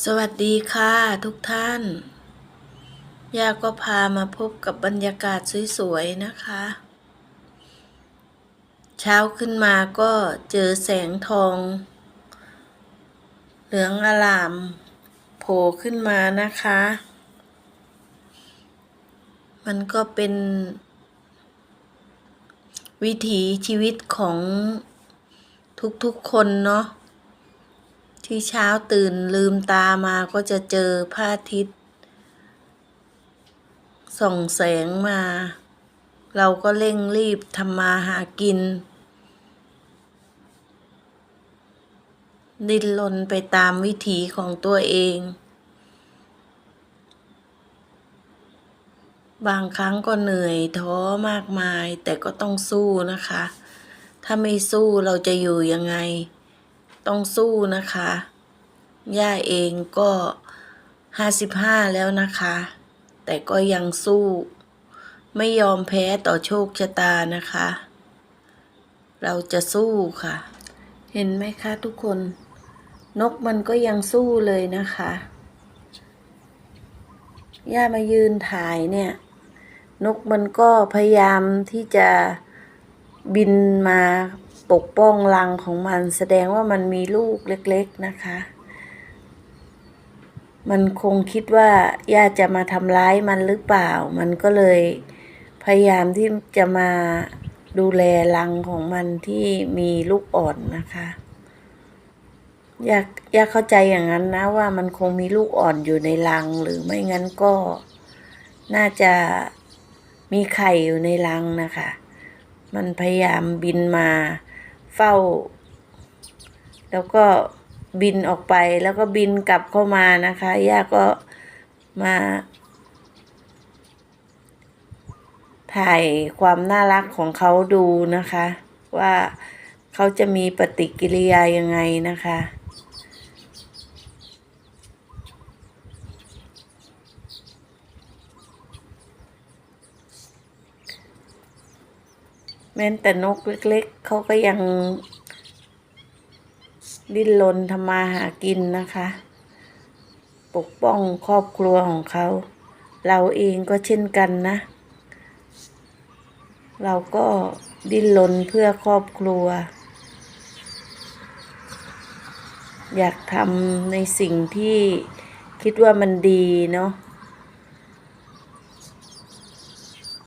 สวัสดีค่ะทุกท่านย่าก็พามาพบกับบรรยากาศสวยๆนะคะ เช้าขึ้นมาก็เจอแสงทอง เหลืองอลามโผล่ขึ้นมานะคะ มันก็เป็น วิถีชีวิตของทุกๆคนเนาะ ที่เช้าตื่นลืมตามาก็จะเจอพระอาทิตย์ส่องแสงมา เราก็เร่งรีบทำมาหากิน ดิ้นรนไปตามวิถีของตัวเอง บางครั้งก็เหนื่อยท้อมากมายแต่ก็ต้องสู้นะคะ ถ้าไม่สู้เราจะอยู่ยังไง ต้องสู้นะคะ ย่าเองก็ห้าสิบห้าแล้วนะคะ แต่ก็ยังสู้ ไม่ยอมแพ้ต่อโชคชะตานะคะ เราจะสู้ค่ะ เห็นไหมคะทุกคน นกมันก็ยังสู้เลยนะคะ ย่ามายืนถ่ายเนี่ย นกมันก็พยายามที่จะบินมา ปกป้องรังของมันแสดงว่ามันมีลูกเล็กๆนะคะ มันคงคิดว่าย่าจะมาทำร้ายมันหรือเปล่า มันก็เลยพยายามที่จะมาดูแลรังของมันที่มีลูกอ่อนนะคะอยากอยากเข้าใจอย่างนั้นนะว่ามันคงมีลูกอ่อนอยู่ในรัง หรือไม่งั้นก็น่าจะมีไข่อยู่ในรังนะคะ มันพยายามบินมา เฝ้า แล้วก็บินออกไปแล้วก็บินกลับเข้ามานะคะ ย่าก็มา ถ่ายความน่ารักของเขาดูนะคะ ว่าเขาจะมีปฏิกิริยายังไงนะคะ แม้แต่นกเล็กๆเขาก็ยัง ดิ้นรนทำมาหากินนะคะ ปกป้องครอบครัวของเขา เราเองก็เช่นกันนะ เราก็ดิ้นรนเพื่อครอบครัว อยากทำในสิ่งที่คิดว่ามันดีเนาะ